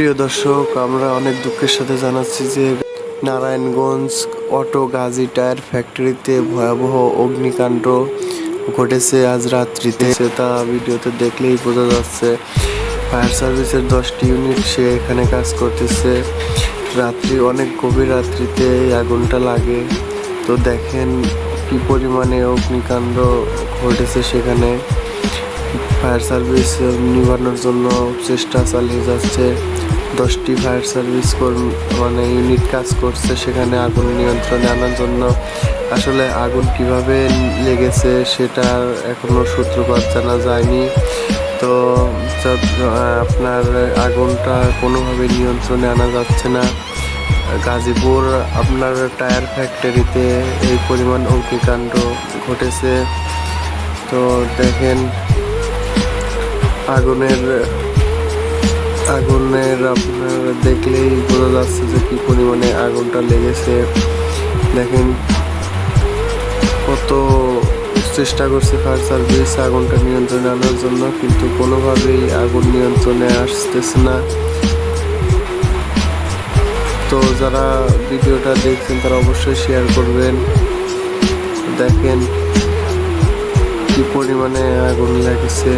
প্রিয় দর্শক, আমরা অনেক দুঃখের সাথে জানাচ্ছি যে নারায়ণগঞ্জ অটো গাজী টায়ার ফ্যাক্টরিতে ভয়াবহ অগ্নিকাণ্ড ঘটেছে আজ রাত্রিতে। তা ভিডিওতে দেখলেই বোঝা যাচ্ছে ফায়ার সার্ভিসের দশটি ইউনিট সে এখানে কাজ করতেছে। রাত্রি, অনেক গভীর রাত্রিতে আগুনটা লাগে। তো দেখেন কি পরিমাণে অগ্নিকাণ্ড ঘটেছে সেখানে। ফায়ার সার্ভিস নিবানোর জন্য চেষ্টা চালিয়ে যাচ্ছে। দশটি ফায়ার সার্ভিস মানে ইউনিট কাজ করছে, সেখানে আগুন নিয়ন্ত্রণে আনার জন্য। আসলে আগুন কীভাবে লেগেছে সেটার এখনও সূত্রপাত জানা যায়নি। তো আপনার আগুনটা কোনোভাবে নিয়ন্ত্রণে আনা যাচ্ছে না। গাজীপুর, আপনার টায়ার ফ্যাক্টরিতে এই পরিমাণ অগ্নিকাণ্ড ঘটেছে। তো দেখেন, আগুনের আগুনের আপনার দেখলেই বোঝা যাচ্ছে যে কি পরিমাণে আগুনটা লেগেছে। দেখেন কত চেষ্টা করছে ফায়ার সার্ভিস আগুনটা নিয়ন্ত্রণে আনার জন্য, কিন্তু কোনোভাবেই আগুন নিয়ন্ত্রণে আসতেছে না। তো যারা ভিডিওটা দেখছেন, তারা অবশ্যই শেয়ার করবেন। দেখেন কি পরিমাণে আগুন লেগেছে।